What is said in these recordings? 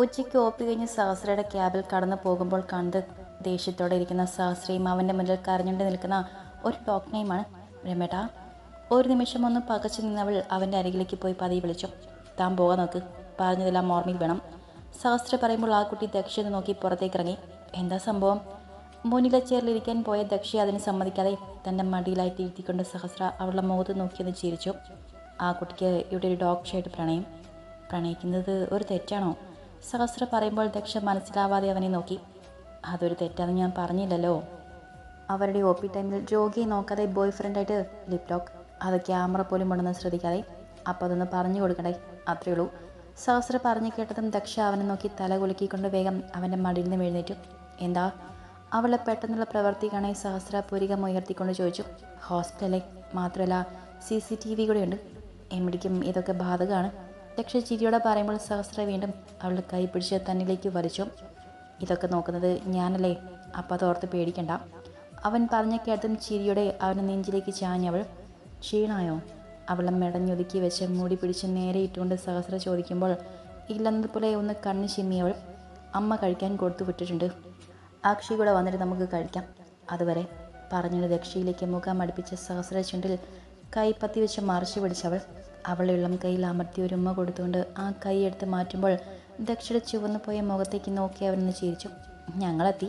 ഉച്ചയ്ക്ക് ഓപ്പി കഴിഞ്ഞ് സഹസ്രയുടെ ക്യാബിൽ കടന്നു പോകുമ്പോൾ കണ്ട് ദേഷ്യത്തോടെ ഇരിക്കുന്ന സഹസ്രയും അവന്റെ മുന്നിൽ കരഞ്ഞുകൊണ്ട് നിൽക്കുന്ന ഒരു ഡോക്ടറെയുമാണ് രമേട്ട ഒരു നിമിഷം ഒന്ന് പകച്ചു നിന്നവൾ അവന്റെ അരികിലേക്ക് പോയി പതിയെ വിളിച്ചു. താൻ പോകാൻ നോക്ക്. പറഞ്ഞതെല്ലാം ഓർമ്മയിൽ വേണം. സഹസ്ര പറയുമ്പോൾ ആ കുട്ടി ദക്ഷിണ നോക്കി പുറത്തേക്ക് ഇറങ്ങി എന്താ സംഭവം? മുന്നിലെ ചേറിലിരിക്കാൻ പോയ ദക്ഷി അതിന് സമ്മതിക്കാതെ തന്റെ മടിയിലായിട്ട് ഇരുത്തിക്കൊണ്ട് സഹസ്ര അവളുടെ മുഖത്ത് നോക്കിയെന്ന് ചിരിച്ചു. ആ കുട്ടിക്ക് ഇവിടെ ഒരു ഡോക്ടറായിട്ട് പ്രണയം. പ്രണയിക്കുന്നത് ഒരു തെറ്റാണോ? സഹസ്ര പറയുമ്പോൾ ദക്ഷ മനസ്സിലാവാതെ അവനെ നോക്കി. അതൊരു തെറ്റാന്ന് ഞാൻ പറഞ്ഞില്ലല്ലോ. അവരുടെ ഒ പി ടൈമിൽ രോഗിയെ നോക്കാതെ ബോയ് ഫ്രണ്ടായിട്ട് ലിപ് ലോക്ക് അത് ക്യാമറ പോലും ഉണ്ടെന്ന് ശ്രദ്ധിക്കാതെ അപ്പോൾ അതൊന്ന് പറഞ്ഞു കൊടുക്കണ്ടേ? അത്രയേ ഉള്ളൂ. സഹസ്ര പറഞ്ഞു കേട്ടതും ദക്ഷ അവനെ നോക്കി തല കുലുക്കിക്കൊണ്ട് വേഗം അവന്റെ മടിയിൽ നിന്ന് എഴുന്നേറ്റു. എന്താ? അവളെ പെട്ടെന്നുള്ള പ്രവൃത്തി സഹസ്ര പുരികം ഉയർത്തിക്കൊണ്ട് ചോദിച്ചു. ഹോസ്പിറ്റലിൽ മാത്രമല്ല സി സി ടി വി കൂടെയുണ്ട് എമിടിക്കും ഇതൊക്കെ ബാധകമാണ്. ദക്ഷ ചിരിയോടെ പറയുമ്പോൾ സഹസ്ര വീണ്ടും അവളുടെ കൈ പിടിച്ച് തന്നിലേക്ക് വലിച്ചു. ഇതൊക്കെ നോക്കുന്നത് ഞാനല്ലേ? അപ്പം അതോർത്ത് പേടിക്കണ്ട. അവൻ പറഞ്ഞ കേട്ടതും ചിരിയോടെ അവന്റെ നെഞ്ചിലേക്ക് ചാഞ്ഞവൾ ക്ഷീണായോ? അവളെ മെടഞ്ഞൊതുക്കി വെച്ച് മൂടി പിടിച്ച് നേരെ ഇട്ടുകൊണ്ട് സഹസ്ര ചോദിക്കുമ്പോൾ ഇല്ലെന്നതുപോലെ ഒന്ന് കണ്ണ് ചിമ്മിയവൾ അമ്മ കഴിക്കാൻ കൊടുത്തു വിട്ടിട്ടുണ്ട്. അക്ഷി കൂടെ വന്നിട്ട് നമുക്ക് കഴിക്കാം. അതുവരെ പറഞ്ഞിട്ട് ദക്ഷിയിലേക്ക് മുഖം അടുപ്പിച്ച സഹസ്ര ചുണ്ടിൽ കൈ പത്തി വെച്ച് മറിച്ചു പിടിച്ചവൾ അവളെ ഉള്ളം കയ്യിൽ അമർത്തി ഒരു ഉമ്മ കൊടുത്തുകൊണ്ട് ആ കൈ എടുത്ത് മാറ്റുമ്പോൾ ദക്ഷയുടെ ചുവന്നു പോയ മുഖത്തേക്ക് നോക്കി അവനൊന്ന് ചിരിച്ചു. ഞങ്ങളെത്തി.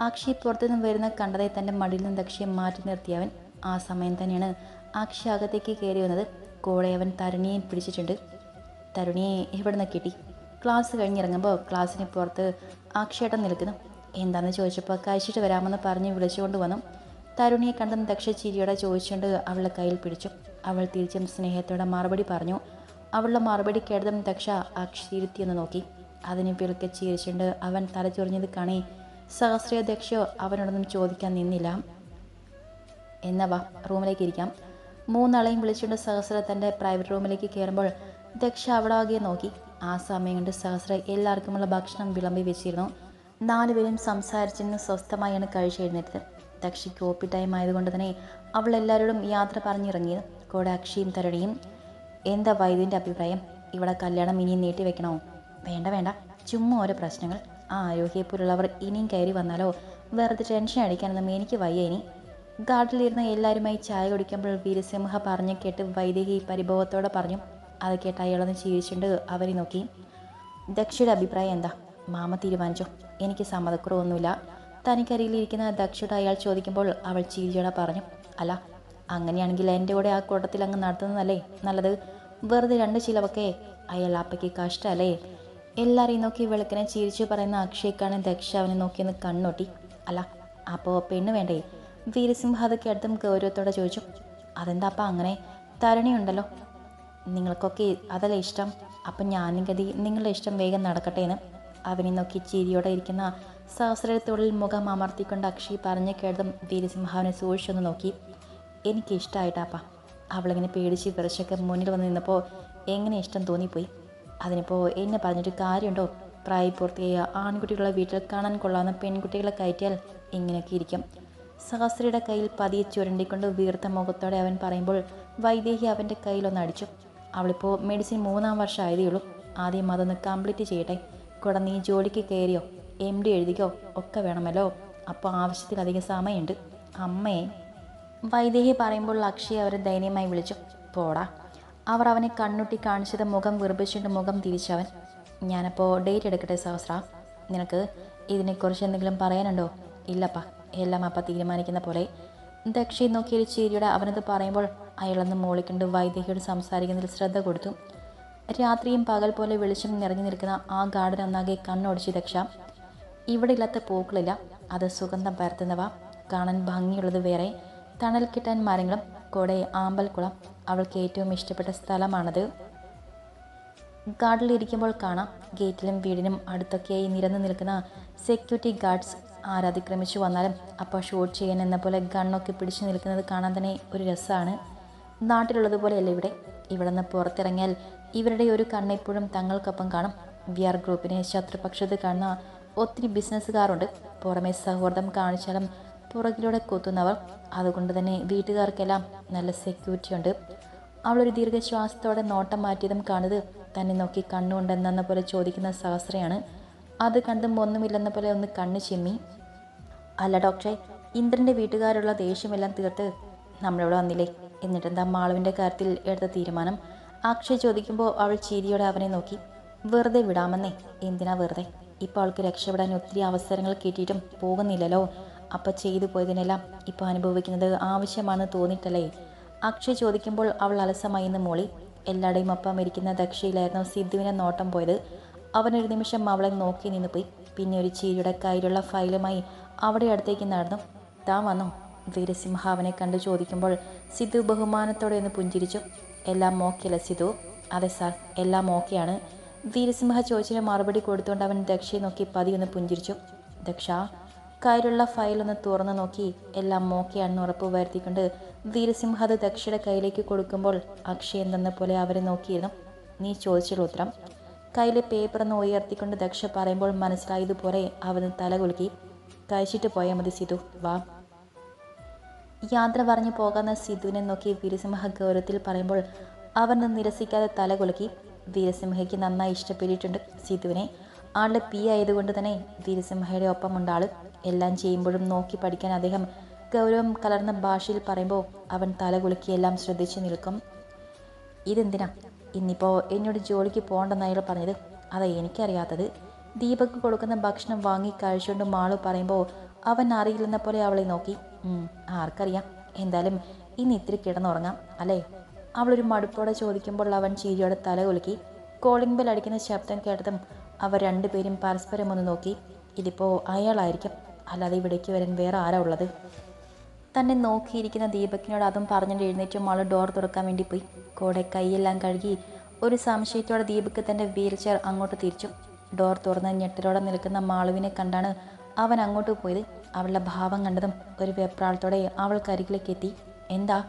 അക്ഷി പുറത്തുനിന്ന് വരുന്ന കണ്ടതായി തന്റെ മടിയിൽ നിന്ന് ദക്ഷിയെ മാറ്റി നിർത്തിയവൻ ആ സമയം തന്നെയാണ് അക്ഷി അകത്തേക്ക് കയറി വന്നത്. കൂടെ അവൻ തരുണിയെ പിടിച്ചിട്ടുണ്ട്. തരുണിയെ എവിടുന്ന് കിട്ടി? ക്ലാസ് കഴിഞ്ഞിറങ്ങുമ്പോൾ ക്ലാസ്സിന് പുറത്ത് അക്ഷയേട്ടൻ നിൽക്കുന്നു. എന്താണെന്ന് ചോദിച്ചപ്പോൾ കഴിച്ചിട്ട് വരാമെന്ന് പറഞ്ഞ് വിളിച്ചുകൊണ്ട് വന്നു. തരുണിയെ കണ്ടും ദക്ഷ ചിരിയോടെ ചോദിച്ചുകൊണ്ട് അവളുടെ കയ്യിൽ പിടിച്ചു. അവൾ തിരിച്ചും സ്നേഹത്തോടെ മറുപടി പറഞ്ഞു. അവളുടെ മറുപടി കേട്ടതും ദക്ഷ അക്ഷീരുത്തിയൊന്ന് നോക്കി. അതിനെ പിറക്കെ ചിരിച്ചുകൊണ്ട് അവൻ തലചൊറിഞ്ഞത് കാണി സഹസ്രയോ ദക്ഷയോ അവനോടൊന്നും ചോദിക്കാൻ നിന്നില്ല. എന്നാ റൂമിലേക്ക് ഇരിക്കാം. മൂന്നാളെയും വിളിച്ചുകൊണ്ട് സഹസ്ര തന്റെ പ്രൈവറ്റ് റൂമിലേക്ക് കയറുമ്പോൾ ദക്ഷ അവിടെ ആകെ നോക്കി. ആ സമയം കൊണ്ട് സഹസ്ര എല്ലാവർക്കുമുള്ള ഭക്ഷണം വിളമ്പി വെച്ചിരുന്നു. നാലുപേരും സംസാരിച്ചിരുന്ന്. സ്വസ്ഥമായാണ് കഴിച്ചെഴുന്നേറ്റത് ദക്ഷയ്ക്ക് പി ടൈം ആയതുകൊണ്ട് തന്നെ അവൾ എല്ലാവരോടും യാത്ര പറഞ്ഞിറങ്ങിയത് കൂടെ അക്ഷിയും തരുണിയും എന്താ വൈദ്യന്റെ അഭിപ്രായം? ഇവിടെ കല്യാണം ഇനിയും നീട്ടി വെക്കണോ? വേണ്ട വേണ്ട. ചുമ്മാ ഓരോ പ്രശ്നങ്ങൾ. ആ ആരോഗ്യപ്പോലുള്ളവർ ഇനിയും കയറി വന്നാലോ? വെറുതെ ടെൻഷൻ അടിക്കാനൊന്നും എനിക്ക് വയ്യ ഇനി. ഗാർഡിലിരുന്ന് എല്ലാവരുമായി ചായ കുടിക്കുമ്പോൾ വീരസിംഹ പറഞ്ഞു കേട്ട് വൈദേഹി പരിഭവത്തോടെ പറഞ്ഞു. അത് കേട്ട് അയാളൊന്ന് ചിരിച്ചുകൊണ്ട് അവരെ നോക്കി. ദക്ഷയുടെ അഭിപ്രായം എന്താ? മാമ തീരുമാനിച്ചോ? എനിക്ക് സമ്മതക്കുറവൊന്നുമില്ല. തനിക്കരികിലിരിക്കുന്ന ദക്ഷയോട് അയാൾ ചോദിക്കുമ്പോൾ അവൾ ചിരിയോടെ പറഞ്ഞു അല്ല അങ്ങനെയാണെങ്കിൽ എന്റെ കൂടെ ആ കൂട്ടത്തിൽ അങ്ങ് നടത്തുന്നതല്ലേ? നല്ലത്. വെറുതെ രണ്ട് ചിലവൊക്കെ അയാൾ അപ്പയ്ക്ക് കഷ്ടമല്ലേ എല്ലാവരെയും നോക്കി വെളുക്കനെ ചിരിച്ചു പറയുന്ന അക്ഷയ്ക്കാണ് ദക്ഷ അവനെ നോക്കിയെന്ന് കണ്ണൊട്ടി. അല്ല അപ്പോൾ പെണ്ണ് വേണ്ടേ? വീരസിംഹ അതൊക്കെ അടുത്തും ഗൗരവത്തോടെ ചോദിച്ചു അതെന്താ അപ്പം അങ്ങനെ? തരണിയുണ്ടല്ലോ. നിങ്ങൾക്കൊക്കെ അതല്ലേ ഇഷ്ടം? അപ്പം ഞാനും ഗതി നിങ്ങളുടെ ഇഷ്ടം വേഗം നടക്കട്ടെ എന്ന്. അവനെ നോക്കി ചിരിയോടെ ഇരിക്കുന്ന സഹസ്രത്തോളിൽ മുഖം അമർത്തിക്കൊണ്ട് അക്ഷി പറഞ്ഞു കേട്ടതും വീരസിംഹാവിനെ സൂക്ഷിച്ചൊന്ന് നോക്കി. എനിക്ക് ഇഷ്ടമായിട്ടാപ്പാ അവളിങ്ങനെ പേടിച്ച് വിറച്ചൊക്കെ മുന്നിൽ വന്ന് നിന്നപ്പോൾ എങ്ങനെ ഇഷ്ടം തോന്നിപ്പോയി. അതിനിപ്പോൾ എന്നെ പറഞ്ഞിട്ട് കാര്യമുണ്ടോ? പ്രായപൂർത്തിയായ ആൺകുട്ടികളെ വീട്ടിൽ കാണാൻ കൊള്ളാവുന്ന പെൺകുട്ടികളെ കയറ്റിയാൽ ഇങ്ങനെയൊക്കെ ഇരിക്കും. സഹസ്രയുടെ കയ്യിൽ പതിയെ ചുരണ്ടിക്കൊണ്ട് വീർത്ത മുഖത്തോടെ അവൻ പറയുമ്പോൾ വൈദേഹി അവന്റെ കയ്യിലൊന്ന് അടിച്ചു. അവളിപ്പോൾ മെഡിസിൻ മൂന്നാം വർഷം ആയതേ ഉള്ളൂ. ആദ്യം അതൊന്ന് കംപ്ലീറ്റ് ചെയ്യട്ടെ. കൂടെ നീ ജോലിക്ക് കയറിയോ? എം ഡി എഴുതിക്കോ? ഒക്കെ വേണമല്ലോ. അപ്പോൾ ആവശ്യത്തിലധികം സമയമുണ്ട്. അമ്മയെ വൈദേഹി പറയുമ്പോൾ അക്ഷയെ അവരെ ദയനീയമായി വിളിച്ചു. പോടാ. അവർ അവനെ കണ്ണുട്ടി കാണിച്ചത് മുഖം വിറപ്പിച്ചിട്ട് മുഖം തിരിച്ചവൻ. ഞാനപ്പോൾ ഡേറ്റ് എടുക്കട്ടെ സഹസ്ര? നിനക്ക് ഇതിനെക്കുറിച്ച് എന്തെങ്കിലും പറയാനുണ്ടോ? ഇല്ലപ്പാ. എല്ലാം അപ്പ തീരുമാനിക്കുന്ന പോലെ. ദക്ഷി നോക്കിയ ചിരിയുടെ അവനത് പറയുമ്പോൾ അയാളൊന്ന് മോളിക്കൊണ്ട് വൈദേഹിയോട് സംസാരിക്കുന്നതിൽ ശ്രദ്ധ കൊടുത്തു. രാത്രിയും പകൽ പോലെ വെളിച്ചം നിറഞ്ഞു നിൽക്കുന്ന ആ ഗാർഡൻ ഒന്നാകെ കണ്ണോടിച്ച് ദക്ഷ. ഇവിടെ ഇല്ലാത്ത പൂക്കളില്ല. അത് സുഗന്ധം പരത്തുന്നവ. കാണാൻ ഭംഗിയുള്ളത് വേറെ. തണൽ കിട്ടാൻ മരങ്ങളും കൂടെ ആമ്പൽക്കുളം അവൾക്ക് ഏറ്റവും ഇഷ്ടപ്പെട്ട സ്ഥലമാണത്. ഗാർഡിൽ ഇരിക്കുമ്പോൾ കാണാം. ഗേറ്റിലും വീടിനും അടുത്തൊക്കെയായി നിരന്നു നിൽക്കുന്ന സെക്യൂരിറ്റി ഗാർഡ്സ് ആരാതിക്രമിച്ചു വന്നാലും അപ്പോൾ ഷൂട്ട് ചെയ്യാൻ എന്ന പോലെ ഗണ്ണൊക്കെ പിടിച്ചു നിൽക്കുന്നത് കാണാൻ തന്നെ ഒരു രസമാണ്. നാട്ടിലുള്ളതുപോലെയല്ല ഇവിടെ. ഇവിടെ നിന്ന് പുറത്തിറങ്ങിയാൽ ഇവരുടെ ഒരു കണ്ണെപ്പോഴും തങ്ങൾക്കൊപ്പം കാണും. വി ആർ ഗ്രൂപ്പിനെ ശത്രുപക്ഷത്ത് കാണുന്ന ഒത്തിരി ബിസിനസ്സുകാരുണ്ട്. പുറമെ സൗഹൃദം കാണിച്ചാലും പുറകിലൂടെ കൊത്തുന്നവർ. അതുകൊണ്ട് തന്നെ വീട്ടുകാർക്കെല്ലാം നല്ല സെക്യൂരിറ്റി ഉണ്ട്. അവളൊരു ദീർഘശ്വാസത്തോടെ നോട്ടം മാറ്റിയതും കാണുന്നത് തന്നെ നോക്കി കണ്ണുണ്ടെന്നെന്ന പോലെ ചോദിക്കുന്ന സഹസ്രയാണ്. അത് കണ്ടും ഒന്നുമില്ലെന്ന പോലെ ഒന്ന് കണ്ണ് ചെമ്മി. അല്ല ഡോക്ടറെ ഇന്ദ്രന്റെ വീട്ടുകാരുള്ള ദേഷ്യമെല്ലാം തീർത്ത് നമ്മളിവിടെ വന്നില്ലേ? എന്നിട്ടെന്താ മാളുവിന്റെ കാര്യത്തിൽ എടുത്ത തീരുമാനം? അക്ഷയ് ചോദിക്കുമ്പോൾ അവൾ ചിരിയോടെ അവനെ നോക്കി. വെറുതെ വിടാമെന്നേ. എന്തിനാ വെറുതെ? ഇപ്പോൾ അവൾക്ക് രക്ഷപ്പെടാൻ ഒത്തിരി അവസരങ്ങൾ കിട്ടിയിട്ടും പോകുന്നില്ലല്ലോ. അപ്പം ചെയ്തു പോയതിനെല്ലാം ഇപ്പോൾ അനുഭവിക്കുന്നത് ആവശ്യമാണെന്ന് തോന്നിയിട്ടല്ലേ? അക്ഷയ് ചോദിക്കുമ്പോൾ അവൾ അലസമായി എന്ന് മോളി. എല്ലാവരുടെയും ഒപ്പം ഇരിക്കുന്ന ദക്ഷയിലായിരുന്നു സിദ്ധുവിനെ നോട്ടം പോയത്. അവനൊരു നിമിഷം അവളെ നോക്കി നിന്ന് പോയി. പിന്നെ ഒരു ചീരിയുടെ കയ്യിലുള്ള ഫയലുമായി അവിടെ അടുത്തേക്ക് നടന്നു. താൻ വന്നോ. വീരസിംഹ അവനെ കണ്ട് ചോദിക്കുമ്പോൾ സിദ്ധു ബഹുമാനത്തോടെ ഒന്ന് പുഞ്ചിരിച്ചു. എല്ലാം ഓക്കെയല്ല സിദ്ധു? അതെ സാർ എല്ലാം ഓക്കെയാണ്. വീരസിംഹ ചോദിച്ചതിന് മറുപടി കൊടുത്തുകൊണ്ട് അവൻ ദക്ഷയെ നോക്കി പതിയൊന്ന് പുഞ്ചിരിച്ചു. ദക്ഷ കയ്യിലുള്ള ഫയൽ ഒന്ന് തുറന്നു നോക്കി. എല്ലാം ഓക്കെയാണെന്ന് ഉറപ്പ് വരുത്തിക്കൊണ്ട് വീരസിംഹ അത് ദക്ഷയുടെ കയ്യിലേക്ക് കൊടുക്കുമ്പോൾ അക്ഷയ് എന്തെന്ന പോലെ അവരെ നോക്കിയിരുന്നു. നീ ചോദിച്ചുള്ള ഉത്തരം. കയ്യിലെ പേപ്പർ ഒന്ന് ഉയർത്തിക്കൊണ്ട് ദക്ഷ പറയുമ്പോൾ മനസ്സിലായതുപോലെ അവന് തല കുലുക്കി. കഴിച്ചിട്ട് പോയാൽ മതി സിധു. വാ. യാത്ര പറഞ്ഞു പോകുന്ന സിധുവിനെ നോക്കി വീരസിംഹ ഗൗരവത്തിൽ പറയുമ്പോൾ അവൻ നിരസിക്കാതെ തല കുലുക്കി. വീരസിംഹയ്ക്ക് നന്നായി ഇഷ്ടപ്പെട്ടിട്ടുണ്ട് സീതുവിനെ. ആളുടെ പി ആയതുകൊണ്ട് തന്നെ വീരസിംഹയുടെ ഒപ്പമുണ്ട് ആൾ. എല്ലാം ചെയ്യുമ്പോഴും നോക്കി പഠിക്കാൻ അദ്ദേഹം ഗൗരവം കലർന്ന ഭാഷയിൽ പറയുമ്പോൾ അവൻ തല കുലുക്കി എല്ലാം ശ്രദ്ധിച്ചു നിൽക്കും. ഇതെന്തിനാ? ഇന്നിപ്പോൾ എന്നോട് ജോലിക്ക് പോകണ്ടെന്ന് അയാൾ പറഞ്ഞത്. അതാ എനിക്കറിയാത്തത്. ദീപക് കൊടുക്കുന്ന ഭക്ഷണം വാങ്ങി കഴിച്ചുകൊണ്ട് മാളു പറയുമ്പോൾ അവൻ അറിയില്ലെന്ന പോലെ അവളെ നോക്കി. "ഉം, ആർക്കറിയാം. എന്തായാലും ഇന്ന് ഇത്തിരി കിടന്നുറങ്ങാം അല്ലേ? അവളൊരു മടുപ്പോടെ ചോദിക്കുമ്പോൾ അവൻ ചിരിയോടെ തല കുലുക്കി. കോളിംഗ് ബെൽ അടിക്കുന്ന ശബ്ദം കേട്ടതും അവർ രണ്ടുപേരും പരസ്പരം ഒന്ന് നോക്കി. ഇതിപ്പോൾ അയാളായിരിക്കും. അല്ലാതെ ഇവിടേക്ക് വരാൻ വേറെ ആരാ ഉള്ളത്? തന്നെ നോക്കിയിരിക്കുന്ന ദീപക്കിനോട് അതും പറഞ്ഞിട്ട് എഴുന്നേറ്റും ആൾ ഡോർ തുറക്കാൻ വേണ്ടി പോയി. കൂടെ കൈയെല്ലാം കഴുകി ഒരു സംശയത്തോടെ ദീപക്ക് തന്റെ വീൽ ചെയർ അങ്ങോട്ട് തിരിച്ചു. ഡോർ തുറന്ന് ഞെട്ടലോടെ നിൽക്കുന്ന മാളുവിനെ കണ്ടാണ് അവൻ അങ്ങോട്ട് പോയത്. അവളുടെ ഭാവം കണ്ടതും ഒരു വെപ്രാളത്തോടെ അവൾക്കരികിലേക്ക് എത്തി. എന്താ?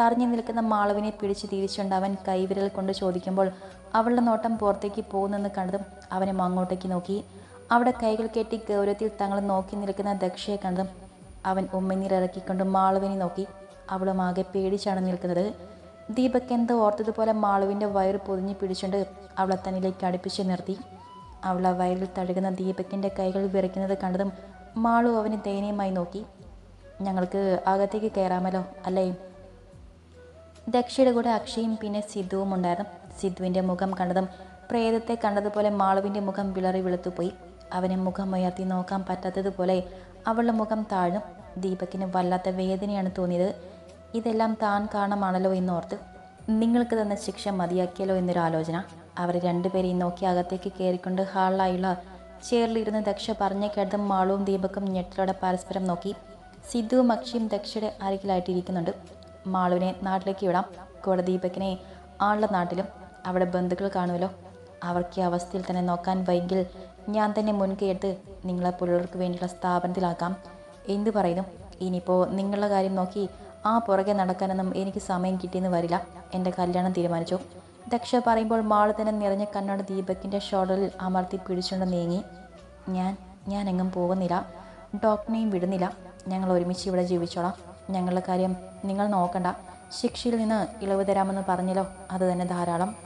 തറഞ്ഞു നിൽക്കുന്ന മാളവിനെ പിടിച്ച് തിരിച്ചുകൊണ്ട് അവൻ കൈവിരൽ കൊണ്ട് ചോദിക്കുമ്പോൾ അവളുടെ നോട്ടം പുറത്തേക്ക് പോകുന്നെന്ന് കണ്ടതും അവനെ അങ്ങോട്ടേക്ക് നോക്കി. അവിടെ കൈകൾ കെട്ടി ഗൗരവത്തിൽ തങ്ങളെ നോക്കി നിൽക്കുന്ന ദക്ഷയെ കണ്ടതും അവൻ ഉമ്മനീരിറക്കിക്കൊണ്ട് മാളവിനെ നോക്കി. അവളും ആകെ പേടിച്ചാണ് നിൽക്കുന്നത്. ദീപക് എന്തോ ഓർത്തതുപോലെ മാളുവിന്റെ വയറ് പൊതിഞ്ഞ് പിടിച്ചുകൊണ്ട് അവളെ തന്നിലേക്ക് അടുപ്പിച്ച് നിർത്തി. അവളെ വയറിൽ തഴുകുന്ന ദീപക്കിന്റെ കൈകൾ വിറയ്ക്കുന്നത് കണ്ടതും മാളു അവന് ദയനീയമായി നോക്കി. ഞങ്ങൾക്ക് അകത്തേക്ക് കയറാമല്ലോ അല്ലേ? ദക്ഷയുടെ കൂടെ അക്ഷയും പിന്നെ സിദ്ധുവും ഉണ്ടായിരുന്നു. സിദ്ധുവിന്റെ മുഖം കണ്ടതും പ്രേതത്തെ കണ്ടതുപോലെ മാളുവിന്റെ മുഖം വിളറി വെളുത്തുപോയി. അവനെ മുഖം ഉയർത്തി നോക്കാൻ പറ്റാത്തതുപോലെ അവളുടെ മുഖം താഴും ദീപക്കിന് വല്ലാത്ത വേദനയാണ് തോന്നിയത്. ഇതെല്ലാം താൻ കാണമാണല്ലോ എന്നോർത്ത്. നിങ്ങൾക്ക് തന്ന ശിക്ഷ മതിയാക്കിയല്ലോ എന്നൊരു ആലോചന അവർ രണ്ടുപേരെയും നോക്കി അകത്തേക്ക് കയറിക്കൊണ്ട് ഹാളിലായുള്ള ചെയറിലിരുന്ന് ദക്ഷ പറഞ്ഞ കേട്ടതും മാളുവും ദീപക്കും ഞെട്ടലോടെ പരസ്പരം നോക്കി. സിദ്ധുവും അക്ഷയും ദക്ഷയുടെ അരികിലായിട്ടിരിക്കുന്നുണ്ട്. മാളുവിനെ നാട്ടിലേക്ക് വിടാം. കൂടെ ആളുടെ നാട്ടിലും അവിടെ ബന്ധുക്കൾ കാണുമല്ലോ. അവർക്ക് ഈ അവസ്ഥയിൽ തന്നെ നോക്കാൻ വൈകിൽ ഞാൻ തന്നെ മുൻകൈയെടുത്ത് നിങ്ങളെ പുലർക്ക് വേണ്ടിയുള്ള സ്ഥാപനത്തിലാക്കാം. എന്ത് പറയുന്നു? ഇനിയിപ്പോൾ നിങ്ങളുടെ കാര്യം നോക്കി ആ പുറകെ നടക്കാനൊന്നും എനിക്ക് സമയം കിട്ടിയെന്ന് വരില്ല. എന്റെ കല്യാണം തീരുമാനിച്ചു. ദക്ഷ പറയുമ്പോൾ മാൾ തന്നെ നിറഞ്ഞ കണ്ണോട് ദീപക്കിന്റെ ഷോൾഡറിൽ അമർത്തി പിടിച്ചുകൊണ്ട് നീങ്ങി. ഞാൻ ഞാൻ എങ്ങും പോകുന്നില്ല. ഡോക്ടറിനെയും വിടുന്നില്ല. ഞങ്ങൾ ഒരുമിച്ച് ഇവിടെ ജീവിച്ചോളാം. ഞങ്ങളുടെ കാര്യം നിങ്ങൾ നോക്കണ്ട. ശിക്ഷയിൽ നിന്ന് ഇളവ് തരാമെന്ന് പറഞ്ഞല്ലോ. അത് തന്നെ ധാരാളം.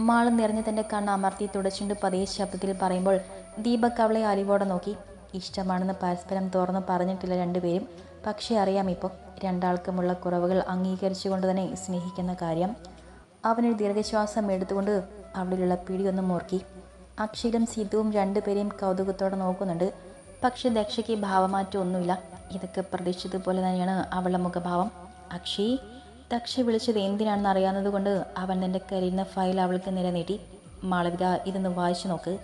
മാളം നിറഞ്ഞ് തന്റെ കണ്ണ് അമർത്തി തുടച്ചുണ്ട് പതിയെ ശബ്ദത്തിൽ പറയുമ്പോൾ ദീപക് അവളെ അലിവോടെ നോക്കി. ഇഷ്ടമാണെന്ന് പരസ്പരം തുറന്ന് പറഞ്ഞിട്ടില്ല രണ്ടുപേരും. പക്ഷേ അറിയാം ഇപ്പോൾ രണ്ടാൾക്കുമുള്ള കുറവുകൾ അംഗീകരിച്ചുകൊണ്ട് തന്നെ സ്നേഹിക്കുന്ന കാര്യം. അവനൊരു ദീർഘശ്വാസം എടുത്തുകൊണ്ട് അവളിലുള്ള പിടിയൊന്നും മുറുക്കി. അക്ഷയിലും സിദ്ധുവും രണ്ടുപേരെയും കൗതുകത്തോടെ നോക്കുന്നുണ്ട്. പക്ഷെ ദക്ഷയ്ക്ക് ഭാവമാറ്റം ഒന്നുമില്ല ഇതൊക്കെ പ്രതീക്ഷിച്ചതുപോലെ തന്നെയാണ് അവളുടെ മുഖഭാവം. അക്ഷയ് ദക്ഷ വിളിച്ചത് എന്തിനാണെന്ന് അറിയാവുന്നത് കൊണ്ട് അവൻ എന്റെ കയ്യിലിരുന്ന ഫയൽ അവൾക്ക് നിലനീട്ടി മാളവിക ഇതൊന്ന് വായിച്ചു നോക്ക്.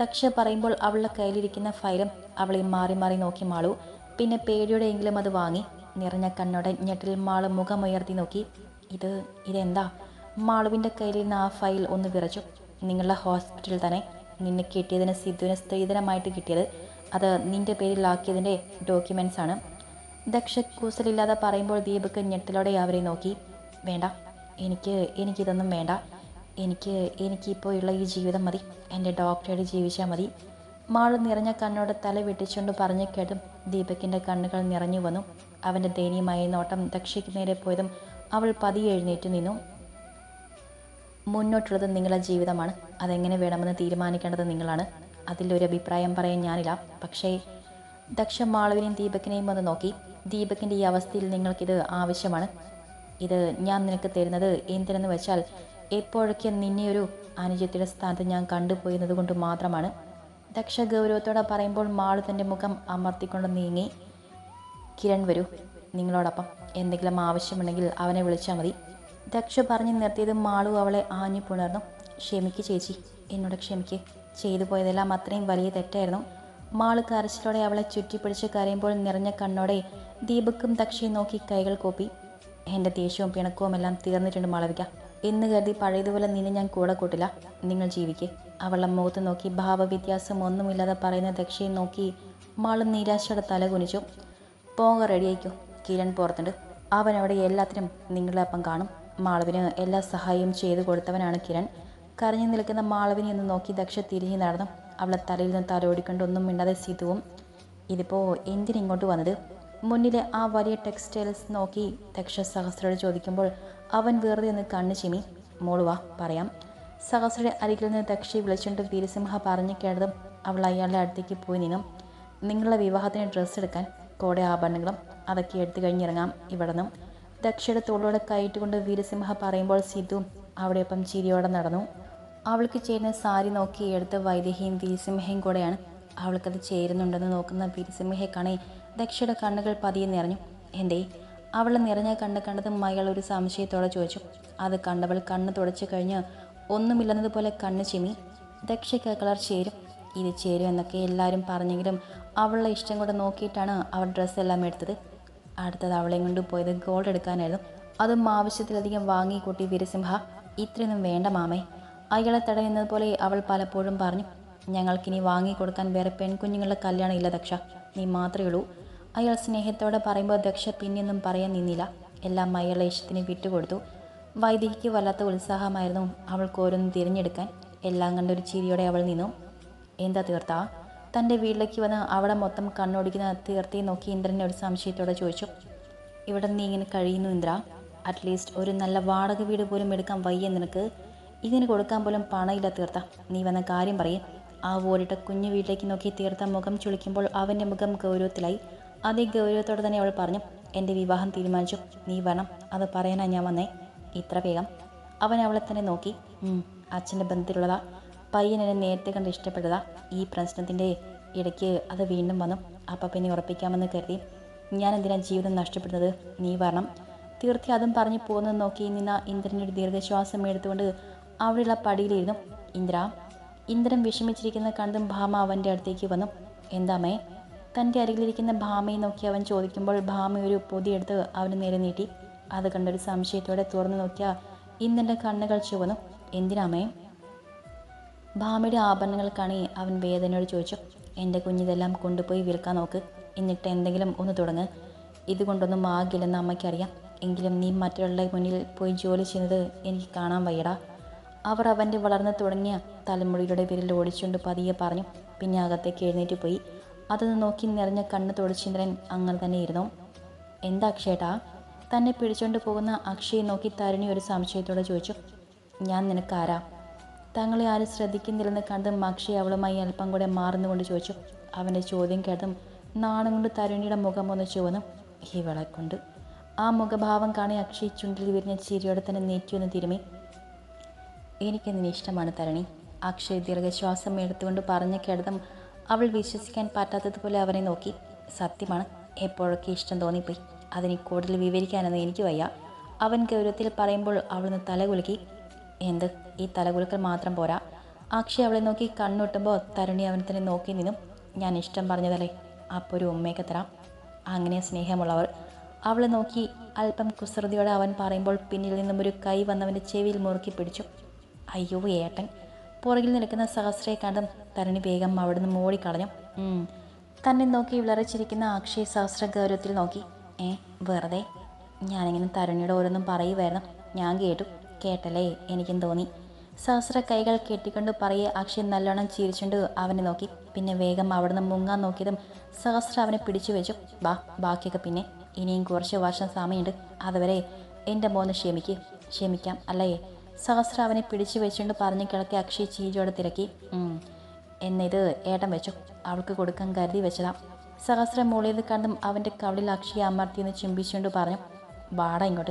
ദക്ഷ പറയുമ്പോൾ അവളുടെ കയ്യിലിരിക്കുന്ന ഫയലും അവളെ മാറി മാറി നോക്കി മാളു. പിന്നെ പേടിയോടെയെങ്കിലും അത് വാങ്ങി. നിറഞ്ഞ കണ്ണോടെ ഞെട്ടിൽ മാൾ മുഖമുയർത്തി നോക്കി. ഇത് ഇതെന്താ? മാളുവിന്റെ കയ്യിലിരുന്ന ആ ഫയൽ ഒന്ന് വിറച്ചു. നിങ്ങളുടെ ഹോസ്പിറ്റലിൽ തന്നെ നിന്നെ കിട്ടിയതിന് സിദ്ധുവിന് സ്ത്രീധനമായിട്ട് കിട്ടിയത് അത് നിന്റെ പേരിലാക്കിയതിന്റെ ഡോക്യുമെന്റ്സ് ആണ് ദക്ഷ കൂസലില്ലാതെ പറയുമ്പോൾ ദീപക് ഞെട്ടലോടെ അവരെ നോക്കി. വേണ്ട എനിക്ക് എനിക്കിതൊന്നും വേണ്ട. എനിക്ക് എനിക്കിപ്പോൾ ഉള്ള ഈ ജീവിതം മതി. എന്റെ ഡോക്ടറോട് ജീവിച്ചാൽ മതി. മാൾ നിറഞ്ഞ കണ്ണോട് തല വെട്ടിച്ചുകൊണ്ട് പറഞ്ഞു കേട്ടും ദീപകിന്റെ കണ്ണുകൾ നിറഞ്ഞു വന്നു. അവന്റെ ദയനീയമായ നോട്ടം ദക്ഷയ്ക്ക് നേരെ പോയതും അവൾ പതിയെ എഴുന്നേറ്റ് നിന്നു. മുന്നോട്ടുള്ളത് നിങ്ങളുടെ ജീവിതമാണ്. അതെങ്ങനെ വേണമെന്ന് തീരുമാനിക്കേണ്ടത് നിങ്ങളാണ്. അതിലൊരു അഭിപ്രായം പറയാൻ ഞാനില്ല. പക്ഷേ ദക്ഷ മാളവിനെയും ദീപകിനെയും ഒന്ന് നോക്കി. ദീപകിന്റെ ഈ അവസ്ഥയിൽ നിങ്ങൾക്കിത് ആവശ്യമാണ്. ഇത് ഞാൻ നിനക്ക് തരുന്നത് എന്തിനെന്ന് വെച്ചാൽ എപ്പോഴൊക്കെ നിന്നെ ഒരു അനുജത്തിയുടെ സ്ഥാനത്ത് ഞാൻ കണ്ടുപോയിരുന്നത് കൊണ്ട് മാത്രമാണ്. ദക്ഷ ഗൗരവത്തോടെ പറയുമ്പോൾ മാളു തന്റെ മുഖം അമർത്തിക്കൊണ്ട് നീങ്ങി. കിരൺ വരൂ നിങ്ങളോടൊപ്പം എന്തെങ്കിലും ആവശ്യമുണ്ടെങ്കിൽ അവനെ വിളിച്ചാൽ മതി. ദക്ഷ പറഞ്ഞു നിർത്തിയത് മാളു അവളെ ആഞ്ഞു പുണർന്നു. ക്ഷമിക്ക് ചേച്ചി. എന്നോട് ക്ഷമിക്ക്. ചെയ്തു പോയതെല്ലാം അത്രയും വലിയ തെറ്റായിരുന്നു. മാൾ കരച്ചിലോടെ അവളെ ചുറ്റിപ്പിടിച്ച് കരയുമ്പോൾ നിറഞ്ഞ കണ്ണോടെ ദീപക്കും ദക്ഷയും നോക്കി കൈകൾ കോപ്പി. എന്റെ ദേഷ്യവും പിണക്കവും എല്ലാം തീർന്നിട്ടുണ്ട് മാളവിക. എന്ന് കരുതി പഴയതുപോലെ നിന്നെ ഞാൻ കൂടെ കൂട്ടില്ല. നിങ്ങൾ ജീവിക്കേ. അവളുടെ മുഖത്ത് നോക്കി ഭാവവ്യത്യാസം ഒന്നുമില്ലാതെ പറയുന്ന ദക്ഷയെ നോക്കി മാൾ നിരാശയുടെ തല കുനിച്ചു. പോക റെഡിയായിക്കോ കിരൺ പുറത്തുണ്ട് അവൻ അവിടെ എല്ലാത്തിനും നിങ്ങളുടെ അപ്പം കാണും. മാളവിന് എല്ലാ സഹായവും ചെയ്തു കൊടുത്തവനാണ് കിരൺ. കരഞ്ഞു നിൽക്കുന്ന മാളവിനെ ഒന്ന് നോക്കി ദക്ഷ തിരിഞ്ഞു നടന്നു. അവളെ തലയിൽ നിന്ന് തലോടിക്കൊണ്ട് ഒന്നും മിണ്ടാതെ സിതുവും ഇതിപ്പോൾ എന്തിനിങ്ങോട്ട് വന്നത്? മുന്നിലെ ആ വലിയ ടെക്സ്റ്റൈൽസ് നോക്കി ദക്ഷ സഹസ്രയോട് ചോദിക്കുമ്പോൾ അവൻ വെറുതെ ഒന്ന് കണ്ണു ചിമി മോളുവാ പറയാം. സഹസ്രയുടെ അരികിൽ നിന്ന് ദക്ഷയെ വിളിച്ചുകൊണ്ട് വീരസിംഹ പറഞ്ഞു കേട്ടതും അവൾ അയാളുടെ അടുത്തേക്ക് പോയി നിന്നും. നിങ്ങളുടെ വിവാഹത്തിന് ഡ്രസ്സ് എടുക്കാൻ കോടെ ആഭരണങ്ങളും അതൊക്കെ എടുത്തു കഴിഞ്ഞിറങ്ങാം ഇവിടെ നിന്നും. ദക്ഷയുടെ തോളോടെ കയറ്റുകൊണ്ട് വീരസിംഹ പറയുമ്പോൾ സിദ്ധു അവിടെയൊപ്പം ചിരിയോടെ നടന്നു. അവൾക്ക് ചേരുന്ന സാരി നോക്കി എടുത്ത വൈദേഹിയും വീരസിംഹയും കൂടെയാണ്. അവൾക്കത് ചേരുന്നുണ്ടെന്ന് നോക്കുന്ന വീരസിംഹയെ കാണേ ദക്ഷയുടെ കണ്ണുകൾ പതിയെ നിറഞ്ഞു. എന്തേ? അവൾ നിറഞ്ഞ കണ്ണ് കണ്ടത് മകൾ ഒരു സംശയത്തോടെ ചോദിച്ചു. അത് കണ്ടവൾ കണ്ണ് തുടച്ചു കഴിഞ്ഞ് ഒന്നുമില്ലെന്നതുപോലെ കണ്ണ് ചിമ്മി ദക്ഷയ്ക്ക് കളർ ചേരും. ഇത് ചേരും എന്നൊക്കെ എല്ലാവരും പറഞ്ഞെങ്കിലും അവളുടെ ഇഷ്ടം കൂടെ നോക്കിയിട്ടാണ് അവൾ ഡ്രസ്സെല്ലാം എടുത്തത്. അടുത്തത് അവളെയും കൊണ്ട് പോയത് ഗോൾഡ് എടുക്കാനായിരുന്നു. അതും ആവശ്യത്തിലധികം വാങ്ങിക്കൂട്ടി വീരസിംഹ ഇത്രയൊന്നും വേണ്ട മാമേ. അയാളെ തടയുന്നത് പോലെ അവൾ പലപ്പോഴും പറഞ്ഞു ഞങ്ങൾക്കിനി വാങ്ങിക്കൊടുക്കാൻ വേറെ പെൺകുഞ്ഞുങ്ങളുടെ കല്യാണം ഇല്ല ദക്ഷ. നീ മാത്രമേ ഉള്ളൂ. അയാൾ സ്നേഹത്തോടെ പറയുമ്പോൾ ദക്ഷ പിന്നെയൊന്നും പറയാൻ നിന്നില്ല. എല്ലാം അയാളുടെ ഇഷ്ടത്തിന് വിട്ടുകൊടുത്തു. വൈദികയ്ക്ക് വല്ലാത്ത ഉത്സാഹമായിരുന്നു അവൾക്ക് ഓരോന്ന് തിരഞ്ഞെടുക്കാൻ. എല്ലാം കണ്ടൊരു ചിരിയോടെ അവൾ നിന്നു. എന്താ തീർത്ത? തന്റെ വീട്ടിലേക്ക് വന്ന് അവിടെ മൊത്തം കണ്ണോടിക്കുന്ന തീർത്തി നോക്കി ഇന്ദ്രനെ ഒരു സംശയത്തോടെ ചോദിച്ചു. ഇവിടെ നീ ഇങ്ങനെ കഴിയുന്നു ഇന്ദ്ര? അറ്റ്ലീസ്റ്റ് ഒരു നല്ല വാടക വീട് പോലും എടുക്കാൻ വയ്യ നിനക്ക്. ഇതിന് കൊടുക്കാൻ പോലും പണമില്ല തീർത്ത. നീ വന്ന കാര്യം പറയും. ആ ഓടിട്ട കുഞ്ഞു വീട്ടിലേക്ക് നോക്കി തീർത്ത മുഖം ചുളിക്കുമ്പോൾ അവന്റെ മുഖം ഗൗരവത്തിലായി. അതേ ഗൗരവത്തോടെ തന്നെ അവൾ പറഞ്ഞു എന്റെ വിവാഹം തീരുമാനിച്ചു. നീ വേണം അത് പറയാനാണ് ഞാൻ വന്നേ. ഇത്ര വേഗം. അവൻ അവളെ തന്നെ നോക്കി. അച്ഛന്റെ ബന്ധത്തിലുള്ളതാ. പയ്യൻ എന്നെ നേരത്തെ കണ്ട് ഇഷ്ടപ്പെട്ടതാ. ഈ പ്രശ്നത്തിന്റെ ഇടയ്ക്ക് അത് വീണ്ടും വന്നു. അപ്പം പിന്നെ ഉറപ്പിക്കാമെന്ന് കരുതി. ഞാൻ എന്തിനാണ് ജീവിതം നഷ്ടപ്പെടുന്നത്? നീ വരണം. തീർത്തി അതും പറഞ്ഞു പോകുന്നത് നോക്കി നിന്ന ഇന്ദ്രന്റെ ഒരു ദീർഘശ്വാസം എടുത്തുകൊണ്ട് അവിടെയുള്ള പടിയിലിരുന്നു. ഇന്ദ്ര ഇന്ദ്രൻ വിഷമിച്ചിരിക്കുന്ന കണ്ടും ഭാമ അവന്റെ അടുത്തേക്ക് വന്നു. എന്താമേ? തന്റെ അരികിലിരിക്കുന്ന ഭാമയെ നോക്കി അവൻ ചോദിക്കുമ്പോൾ ഭാമ ഒരു പൊതിയെടുത്ത് അവന് നേരെ നീട്ടി. അത് കണ്ടൊരു സംശയത്തോടെ തുറന്നു നോക്കിയ ഇന്ദ്രന്റെ കണ്ണുകൾ ചുവന്നു. എന്തിനാമേ? ഭാമയുടെ ആഭരണങ്ങൾ കാണി അവൻ വേദനയോട് ചോദിച്ചു. എന്റെ കുഞ്ഞിതെല്ലാം കൊണ്ടുപോയി വിൽക്കാൻ നോക്ക്. എന്നിട്ട് എന്തെങ്കിലും ഒന്ന് തുടങ്ങ്. ഇതുകൊണ്ടൊന്നും ആകില്ലെന്ന് അമ്മയ്ക്കറിയാം. എങ്കിലും നീ മറ്റുള്ളവരുടെ മുന്നിൽ പോയി ജോലി ചെയ്യുന്നത് എനിക്ക് കാണാൻ വയ്യടാ. അവർ അവന്റെ വളർന്നു തുടങ്ങിയ തലമുടിയുടെ വിരൽ ഓടിച്ചുകൊണ്ട് പതിയെ പറഞ്ഞു പിന്നെ അകത്തേക്ക് എഴുന്നേറ്റ് പോയി. അതൊന്ന് നോക്കി നിറഞ്ഞ കണ്ണ് തൊടിച്ചിന്ദ്രൻ അങ്ങനെ തന്നെ ഇരുന്നു. എന്താ അക്ഷയേട്ടാ? തന്നെ പിടിച്ചുകൊണ്ട് പോകുന്ന അക്ഷയെ നോക്കി തരുണി ഒരു സംശയത്തോടെ ചോദിച്ചു ഞാൻ നിനക്കാരാ? തങ്ങളെ ആരും ശ്രദ്ധിക്കുന്നില്ലെന്ന് കണ്ടും അക്ഷയ് അവളുമായി അല്പം കൂടെ മാറുന്നുകൊണ്ട് ചോദിച്ചു അവന്റെ ചോദ്യം കേട്ടും നാണം കൊണ്ട് തരുണിയുടെ മുഖം ഒന്ന് ചുവന്നു ഇവളെ കൊണ്ട് ആ മുഖഭാവം കാണി അക്ഷയ് ചുണ്ടിൽ വിരിഞ്ഞ ചിരിയോടെ തന്നെ നീറ്റിയൊന്ന് തിരുമി. എനിക്കെന്തിനെ ഇഷ്ടമാണ് തരണി? അക്ഷയ് ദീർഘശ്വാസം എടുത്തുകൊണ്ട് പറഞ്ഞ കിടതം അവൾ വിശ്വസിക്കാൻ പറ്റാത്തതുപോലെ അവനെ നോക്കി. സത്യമാണ് എപ്പോഴൊക്കെ ഇഷ്ടം തോന്നിപ്പോയി. അതിന് കൂടുതൽ വിവരിക്കാനൊന്നും എനിക്ക് വയ്യ. അവൻ ഗൗരവത്തിൽ പറയുമ്പോൾ അവളൊന്ന് തലകുലുക്കി. എന്ത്? ഈ തലകുലുക്കൽ മാത്രം പോരാ? അക്ഷയ് അവളെ നോക്കി കണ്ണൊട്ടുമ്പോൾ തരുണി അവൻ തന്നെ നോക്കി നിന്നും. ഞാൻ ഇഷ്ടം പറഞ്ഞതല്ലേ? അപ്പോൾ ഒരു ഉമ്മയൊക്കെ തരാം. അങ്ങനെ സ്നേഹമുള്ളവർ അവളെ നോക്കി അല്പം കുസൃതിയോടെ അവൻ പറയുമ്പോൾ പിന്നിൽ നിന്നും ഒരു കൈ വന്നവന്റെ ചെവിയിൽ മുറുക്കി പിടിച്ചു. അയ്യോ ഏട്ടൻ. പുറകിൽ നിൽക്കുന്ന സഹസ്രയെ കണ്ടും തരണി വേഗം അവിടെ നിന്ന് ഓടിക്കളഞ്ഞു. തന്നെ നോക്കി വിളറിച്ചിരിക്കുന്ന അക്ഷയ് സഹസ്ര ഗൗരവത്തിൽ നോക്കി. ഏ വെറുതെ? ഞാനിങ്ങനെ തരുണിയുടെ ഓരോന്നും പറയുമായിരുന്നു ഞാൻ കേട്ടു. കേട്ടല്ലേ? എനിക്കും തോന്നി. സഹസ്ര കൈകൾ കെട്ടിക്കൊണ്ട് പറയെ അക്ഷയ് നല്ലോണം ചിരിച്ചുകൊണ്ട് അവനെ നോക്കി. പിന്നെ വേഗം അവിടുന്ന് മുങ്ങാൻ നോക്കിയതും സഹസ്ര അവനെ പിടിച്ചു വെച്ചു. ബാ ബാക്കിയൊക്കെ പിന്നെ. ഇനിയും കുറച്ച് വർഷം സമയമുണ്ട്. അതുവരെ എന്റെ മോനെ ക്ഷമിക്ക്. ക്ഷമിക്കാം അല്ലേ? സഹസ്ര അവനെ പിടിച്ചു വെച്ചുകൊണ്ട് പറഞ്ഞു കിടക്കി അക്ഷയ് ചീരിയോടെ തിരക്കി. "ഉം. എന്നിത് ഏട്ടൻ വെച്ചു. അവൾക്ക് കൊടുക്കാൻ കരുതി വെച്ചതാ. സഹസ്ര മൂളിയത് കണ്ടും അവന്റെ കവളിൽ അക്ഷയെ അമർത്തിയെന്ന് ചുംബിച്ചുകൊണ്ട് പറഞ്ഞു വാട ഇങ്ങോട്ട്.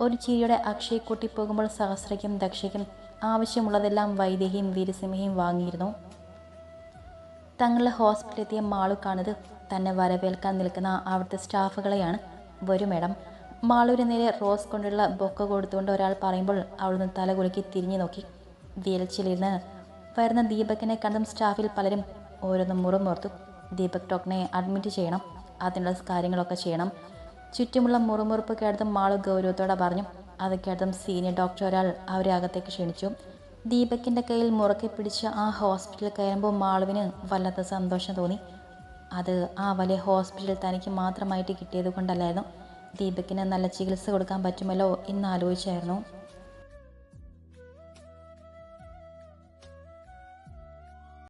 ഒരു ചീരിയുടെ അക്ഷയെ കൂട്ടിപ്പോകുമ്പോൾ സഹസ്രയ്ക്കും ദക്ഷയ്ക്കും ആവശ്യമുള്ളതെല്ലാം വൈദേഹിയും വീരസിംഹയും വാങ്ങിയിരുന്നു. തങ്ങളുടെ ഹോസ്പിറ്റലെത്തിയ മാളു കാണുന്നത് തന്നെ വരവേൽക്കാൻ നിൽക്കുന്ന അവിടുത്തെ സ്റ്റാഫുകളെയാണ് വരും മേഡം മാളൂരി നേരെ റോസ് കൊണ്ടുള്ള ബൊക്ക കൊടുത്തുകൊണ്ട് ഒരാൾ പറയുമ്പോൾ അവിടുന്ന് തലകുലുക്കി തിരിഞ്ഞു നോക്കി. വീൽച്ചിലിരുന്ന് വരുന്ന ദീപകിനെ കണ്ടും സ്റ്റാഫിൽ പലരും ഓരോന്നും മുറുമുറുത്തു ദീപക് ടോക്കിനെ അഡ്മിറ്റ് ചെയ്യണം അതിനുള്ള കാര്യങ്ങളൊക്കെ ചെയ്യണം. ചുറ്റുമുള്ള മുറുമുറുപ്പ് കേട്ടതും മാളു ഗൗരവത്തോടെ പറഞ്ഞു. അത് കേട്ടതും സീനിയർ ഡോക്ടർ ഒരാൾ അവരെ അകത്തേക്ക് ക്ഷണിച്ചു. ദീപകിന്റെ കയ്യിൽ മുറുക്കി പിടിച്ച് ആ ഹോസ്പിറ്റലിൽ കയറുമ്പോൾ മാളുവിന് വല്ലാത്ത സന്തോഷം തോന്നി. അത് ആ വലിയ ഹോസ്പിറ്റലിൽ തനിക്ക് മാത്രമായിട്ട് കിട്ടിയത് കൊണ്ടല്ലായിരുന്നു. ദീപക്കിന് നല്ല ചികിത്സ കൊടുക്കാൻ പറ്റുമല്ലോ എന്ന് ആലോചിച്ചായിരുന്നു.